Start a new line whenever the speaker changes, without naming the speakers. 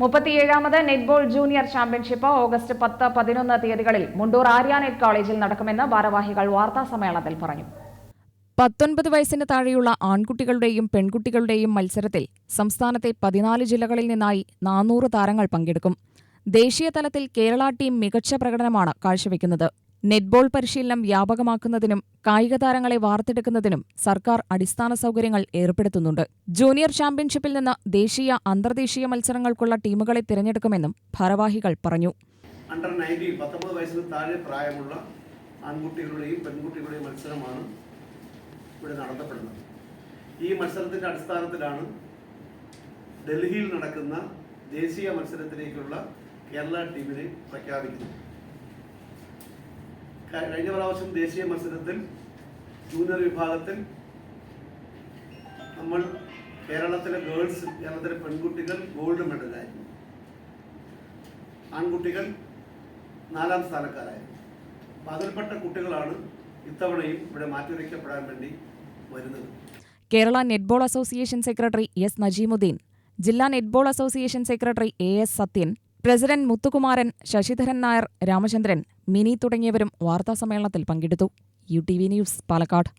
മുപ്പത്തിയേഴാമത് netball junior championship August പത്ത് പതിനൊന്ന് തീയതികളിൽ മുണ്ടൂർ ആര്യാനെറ്റ് കോളേജിൽ നടക്കുമെന്ന് ഭാരവാഹികൾ വാർത്താസമ്മേളനത്തിൽ പറഞ്ഞു. പത്തൊൻപത് വയസ്സിന് താഴെയുള്ള ആൺകുട്ടികളുടെയും പെൺകുട്ടികളുടെയും മത്സരത്തിൽ സംസ്ഥാനത്തെ പതിനാല് ജില്ലകളിൽ നിന്നായി നാനൂറ് താരങ്ങൾ പങ്കെടുക്കും. ദേശീയ തലത്തിൽ കേരള ടീം മികച്ച പ്രകടനമാണ് കാഴ്ചവെക്കുന്നത്. നെറ്റ്ബോൾ പരിശീലനം വ്യാപകമാക്കുന്നതിനും കായിക താരങ്ങളെ വാർത്തെടുക്കുന്നതിനും സർക്കാർ അടിസ്ഥാന സൗകര്യങ്ങൾ ഏർപ്പെടുത്തുന്നുണ്ട്. ജൂനിയർ ചാമ്പ്യൻഷിപ്പിൽ നിന്ന് ദേശീയ അന്തർദേശീയ മത്സരങ്ങൾക്കുള്ള ടീമുകളെ തിരഞ്ഞെടുക്കുമെന്നും ഭാരവാഹികൾ പറഞ്ഞു.
അണ്ടർ നയന്റീൻ പത്തൊമ്പത് വയസ്സിന് താഴെ പ്രായമുള്ള ആൺകുട്ടികളുടെയും പെൺകുട്ടികളുടെയും മത്സരമാണ് ഇവിടെ നടത്തപ്പെടുന്നത്. ഈ മത്സരത്തിന്റെ അടിസ്ഥാനത്തിലാണ് ഡൽഹിയിൽ നടക്കുന്ന ദേശീയ മത്സരത്തിലേക്കുള്ള കേരള ടീമിനെ പ്രഖ്യാപിക്കുന്നത്. കഴിഞ്ഞ പ്രാവശ്യം ദേശീയ മത്സരത്തിൽ ജൂനിയർ വിഭാഗത്തിൽ നമ്മൾ കേരളത്തിലെ ഗേൾസ് കേരളത്തിലെ പെൺകുട്ടികൾ ഗോൾഡ് മെഡലായിരുന്നു ആൺകുട്ടികൾ നാലാം സ്ഥാനക്കാരായിരുന്നു. അപ്പം അതിൽപ്പെട്ട കുട്ടികളാണ് ഇത്തവണയും ഇവിടെ മാറ്റിവെക്കപ്പെടാൻ വേണ്ടി വരുന്നത്.
Kerala netball association secretary S Najeemuddin ജില്ലാ netball association secretary A S Sathyan president Muthukumaran Sasidharan Nair Ramachandran Mini തുടങ്ങിയവരും വാർത്താസമ്മേളനത്തിൽ പങ്കെടുത്തു. U T V news Palakkad.